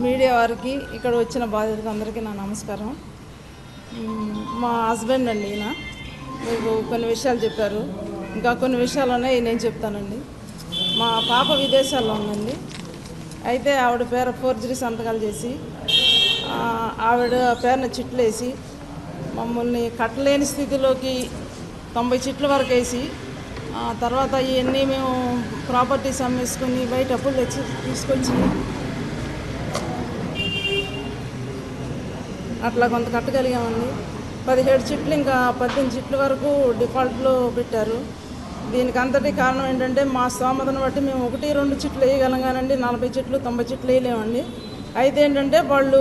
Media వారికి ఇక్కడ వచ్చిన బాధితులకు అందరికీ నా నమస్కారం. మా హస్బెండ్ అండి ఈయన. మీకు కొన్ని విషయాలు చెప్పారు. ఇంకా కొన్ని విషయాలు ఉన్నాయి నేను చెప్తానండి. మా పాప విదేశాల్లో ఉందండి. అయితే ఆవిడ పేరు ఫోర్జరీ సంతకాలు చేసి ఆవిడ పేరున చిట్లు వేసి మమ్మల్ని కట్టలేని స్థితిలోకి తొంభై చిట్ల వరకు వేసి తర్వాత ఇవన్నీ మేము ప్రాపర్టీస్ అమ్మేసుకొని బయట అప్పులు తెచ్చి తీసుకొచ్చి అట్లా కొంత కట్టగలిగామండి పదిహేడు చిట్లు ఇంకా పద్దెనిమిది చెట్ల వరకు డిఫాల్ట్లో పెట్టారు. దీనికి అంతటి కారణం ఏంటంటే మా స్తోమతను బట్టి మేము ఒకటి రెండు చిట్లు వేయగలం కానండి నలభై చెట్లు తొంభై చెట్లు వేయలేమండి. అయితే ఏంటంటే వాళ్ళు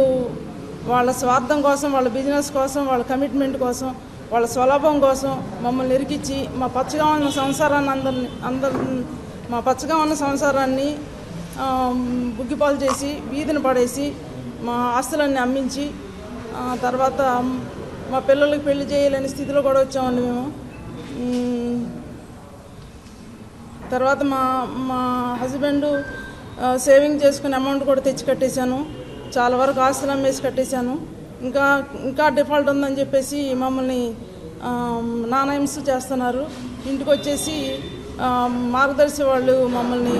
వాళ్ళ స్వార్థం కోసం వాళ్ళ బిజినెస్ కోసం వాళ్ళ కమిట్మెంట్ కోసం వాళ్ళ స్వలాభం కోసం మమ్మల్ని ఇరికిచ్చి మా పచ్చగా ఉన్న సంసారాన్ని అందరిని అందరి మా పచ్చగా ఉన్న సంసారాన్ని బుగ్గిపాలు చేసి వీధిని పడేసి మా ఆస్తులన్నీ అమ్మించి తర్వాత మా పిల్లలకి పెళ్ళి చేయలేని స్థితిలో కూడా వచ్చామండి మేము. తర్వాత మా మా హస్బెండ్ సేవింగ్ చేసుకునే అమౌంట్ కూడా తెచ్చి కట్టేశాను. చాలా వరకు ఆస్తులు అమ్మేసి కట్టేశాను. ఇంకా ఇంకా డిఫాల్ట్ ఉందని చెప్పేసి మమ్మల్ని నాణయంస్ చేస్తున్నారు. ఇంటికి వచ్చేసి మార్గదర్శి వాళ్ళు మమ్మల్ని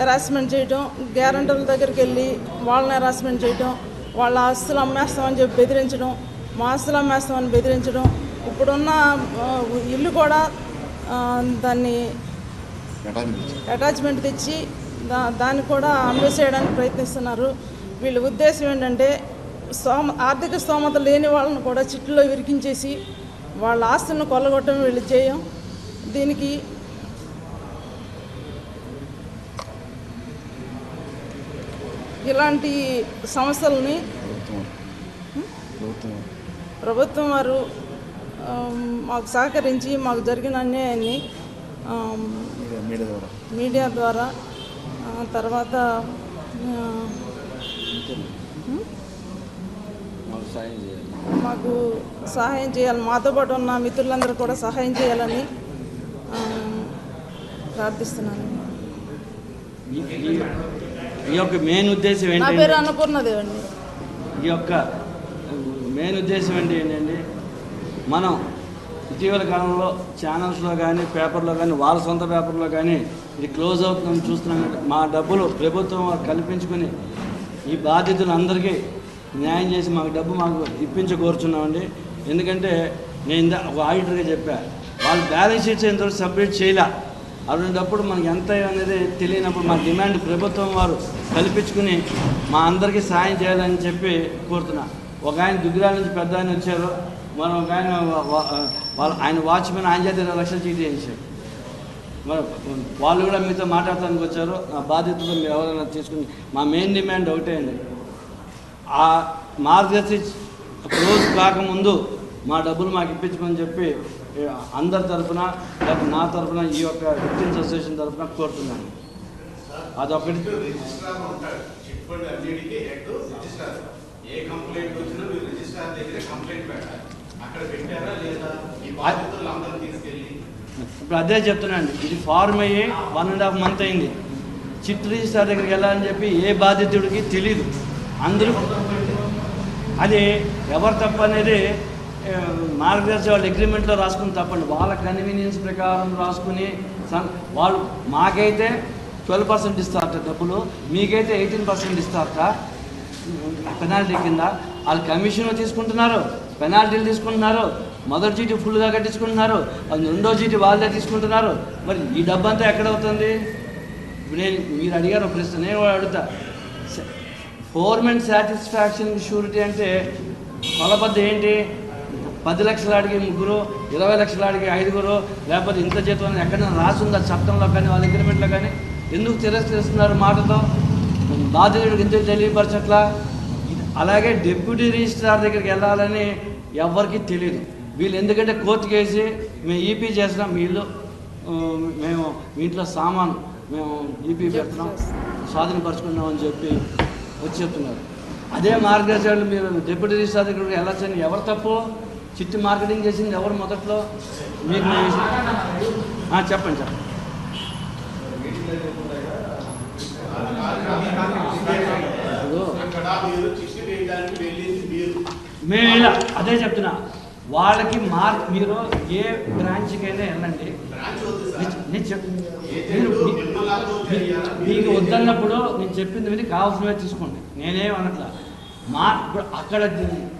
హెరాస్మెంట్ చేయటం గ్యారంటర్ల దగ్గరికి వెళ్ళి వాళ్ళని హెరాస్మెంట్ చేయటం వాళ్ళ ఆస్తులు అమ్మేస్తామని చెప్పి బెదిరించడం మా ఆస్తులు అమ్మేస్తామని బెదిరించడం ఇప్పుడున్న ఇల్లు కూడా దాన్ని అటాచ్మెంట్ తెచ్చి దా దాన్ని కూడా అమ్మేసేయడానికి ప్రయత్నిస్తున్నారు. వీళ్ళ ఉద్దేశం ఏంటంటే స్తోమ ఆర్థిక స్తోమత లేని వాళ్ళని కూడా చిట్టులో విరికించేసి వాళ్ళ ఆస్తులను కొల్లగొట్టడం వీళ్ళు చేయం. దీనికి ఇలాంటి సమస్యలని ప్రభుత్వం వారు. మాకు సహకరించి మాకు జరిగిన అన్యాయాన్ని మీడియా ద్వారా. తర్వాత మాకు సాయం చేయాలి. మాకు సహాయం చేయాలి. మాతో పాటు ఉన్న మిత్రులందరూ కూడా సహాయం చేయాలని ఆ, ప్రార్థిస్తున్నాను. ఈ- యొక్క మెయిన్ ఉద్దేశం నా ఏంటంటే ఈ యొక్క మెయిన్ ఉద్దేశం ఏంటి ఏంటంటే మనం ఇటీవల కాలంలో ఛానల్స్లో కానీ పేపర్లో కానీ వాళ్ళ సొంత పేపర్లో కానీ ఇది క్లోజ్ అవుతుందని చూస్తున్నాం మా డబ్బులు ప్రభుత్వం కల్పించుకుని ఈ బాధితులందరికీ న్యాయం చేసి మాకు డబ్బు మాకు ఇప్పించి కోరుచున్నామండి ఎందుకంటే నేను ఇందా ఒక ఆడిటర్గా చెప్పా వాళ్ళు బ్యాలెన్స్ షీట్స్ ఎంతవరకు సబ్మిట్ చేయలే. అలాంటప్పుడు మనకి ఎంత అనేది తెలియనప్పుడు మా డిమాండ్ ప్రభుత్వం వారు కల్పించుకుని మా అందరికీ సాయం చేయాలని చెప్పి కోరుతున్నా. ఒక ఆయన దుగ్గిరాల నుంచి పెద్ద ఆయన వచ్చారు. మనం ఒక ఆయన వాళ్ళ ఆయన వాచ్మెన్ ఆయన చేత ఇరవై లక్షలు చీటీ చేశారు. మరి వాళ్ళు కూడా మీతో మాట్లాడటానికి వచ్చారు. ఆ బాధ్యతలు మీరు ఎవరైనా తీసుకుని మా మెయిన్ డిమాండ్ ఒకటే అండి. ఆ మార్గదర్శి క్లోజ్ కాకముందు మా డబ్బులు మాకు ఇప్పించమని చెప్పి అందరి తరఫున లేకపోతే నా తరఫున ఈ యొక్క విక్టిమ్స్ అసోసియేషన్ తరఫున కోరుతున్నాను. అదొకటి. ఏ కంప్లైంట్ వచ్చినా మీరు రిజిస్ట్రార్ దగ్గర కంప్లైంట్ పెట్టాలి అక్కడ పెట్టారా లేదా ఈ తీసుకెళ్ళి ఇప్పుడు అదే చెప్తున్నాను. ఇది ఫార్మ్ అయ్యి వన్ అండ్ హాఫ్ మంత్ అయింది. చిట్ రిజిస్టార్ దగ్గరికి వెళ్ళాలని చెప్పి ఏ బాధితుడికి తెలియదు అందరూ అది ఎవరు తప్ప అనేది మార్గదర్శి వాళ్ళ అగ్రిమెంట్లో రాసుకుని తప్పండి. వాళ్ళ కన్వీనియన్స్ ప్రకారం రాసుకుని వాళ్ళు మాకైతే ట్వెల్వ్ పర్సెంట్ ఇస్తారట డబ్బులు మీకైతే ఎయిటీన్ పర్సెంట్ ఇస్తారట. పెనాల్టీ కింద వాళ్ళు కమిషన్ తీసుకుంటున్నారు పెనాల్టీలు తీసుకుంటున్నారు మొదటి చీటీ ఫుల్గా కట్టించుకుంటున్నారు అది రెండో చీటీ వాళ్ళే తీసుకుంటున్నారు. మరి ఈ డబ్బు ఎక్కడ అవుతుంది? నేను మీరు అడిగారు ప్రశ్న నేను కూడా అడుగుతా. గవర్నమెంట్ సాటిస్ఫాక్షన్ షూరిటీ అంటే కొలబద్ద ఏంటి? పది లక్షలు అడిగి ముగ్గురు ఇరవై లక్షలు అడిగి ఐదుగురు లేకపోతే ఇంత జీతం అని ఎక్కడైనా రాసుందా చట్టంలో కానీ వాళ్ళ అగ్రిమెంట్లో కానీ? ఎందుకు తిరస్కరిస్తున్నారు మాటతో? బాధితుడికి ఇంత తెలియపరచట్లా? అలాగే డిప్యూటీ రిజిస్ట్రార్ దగ్గరికి వెళ్ళాలని ఎవరికి తెలియదు వీళ్ళు ఎందుకంటే కోర్టు వేసి మేము ఈపీ చేసినాం మీ ఇల్లు మేము మీ ఇంట్లో సామాను మేము ఈపీ పెడుతున్నాం స్వాధీనపరచుకున్నాం అని చెప్పి వచ్చి చెప్తున్నారు. అదే మార్గదర్శకాలు మీరు డిప్యూటీ రిజిస్ట్రార్ దగ్గరికి వెళ్ళొచ్చని ఎవరు తప్పు? చిట్టి మార్కెటింగ్ చేసింది ఎవరు మొదట్లో? మీకు చెప్పండి చెప్పండి. మేము ఇలా అదే చెప్తున్నా. వాళ్ళకి మార్క్ మీరు ఏ బ్రాంచ్కైనా వెళ్ళండి. మీకు వద్దన్నప్పుడు నేను చెప్పింది విని కావాల్సినవే తీసుకోండి. నేనేం అనట్లా. మా ఇప్పుడు అక్కడ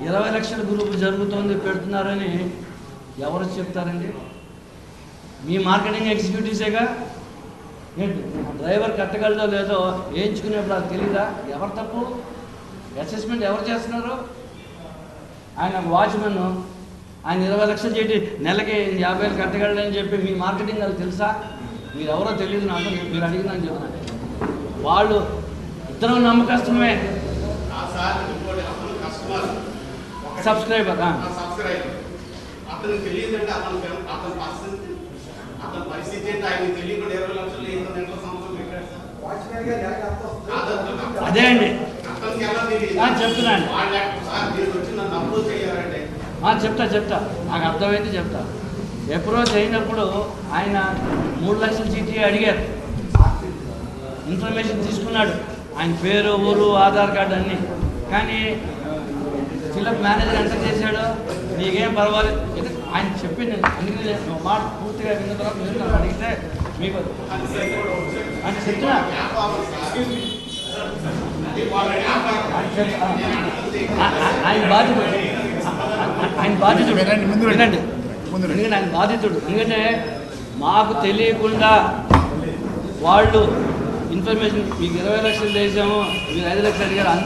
ఇరవై లక్షల గ్రూప్ జరుగుతోంది పెడుతున్నారని ఎవరు చెప్తారండి? మీ మార్కెటింగ్ ఎగ్జిక్యూటివ్సేగా? ఏంటి? డ్రైవర్ కట్టగలదో లేదో వేయించుకునేప్పుడు అది తెలీదా? ఎవరు తప్పు? అసెస్మెంట్ ఎవరు చేస్తున్నారు? ఆయన వాచ్మెన్ ఆయన ఇరవై లక్షలు చేసి నెలకి యాభై వేలు కట్టగలని చెప్పి మీ మార్కెటింగ్ అది తెలుసా? మీరు ఎవరో తెలియదు నాకు మీరు అడిగిందని చెప్తున్నాను వాళ్ళు ఇద్దరు నమ్మకస్తమే సార్ ఇంకోటి అతను కస్టమర్ సబ్స్క్రైబర్ ఆ. సబ్స్క్రైబర్ అతనికి తెలియదంటే అతను అతని పర్సన్ అతని పరిస్థితి ఏంటి? ఆయన తెలియకుండా ఇరవై లక్షలు నెలల సంవత్సరం పెట్టాడు సార్. కాదు, అదే అండి. అతనికి ఎలా తెలియదు? చెప్తున్నాను. వాళ్ళ సార్ మీరు వచ్చి నన్ను అప్రోచ్ అయ్యారంటే ఆ, చెప్తా చెప్తా. నాకు అర్థమైంది చెప్తా. అప్రోచ్ అయినప్పుడు ఆయన మూడు లక్షల చీటీ అడిగారు. ఇన్ఫర్మేషన్ తీసుకున్నాడు. ఆయన పేరు ఊరు ఆధార్ కార్డు అన్నీ. కానీ ఫిలప్ మేనేజర్ ఎంత చేశాడు నీకేం పర్వాలేదు. ఆయన చెప్పింది అందుకని నేను మాట పూర్తిగా విన్న తర్వాత మీరు నన్ను అడిగితే మీకు అని చెప్తున్నా. ఆయన బాధితుడు ఆయన బాధితుడు ముందు. వినండి. ముందు. ఎందుకంటే ఆయన బాధితుడు ఎందుకంటే మాకు తెలియకుండా వాళ్ళు ఇన్ఫర్మేషన్ మీకు ఇరవై లక్షలు చేసాము మీరు ఐదు లక్షలు అడిగారు అందరూ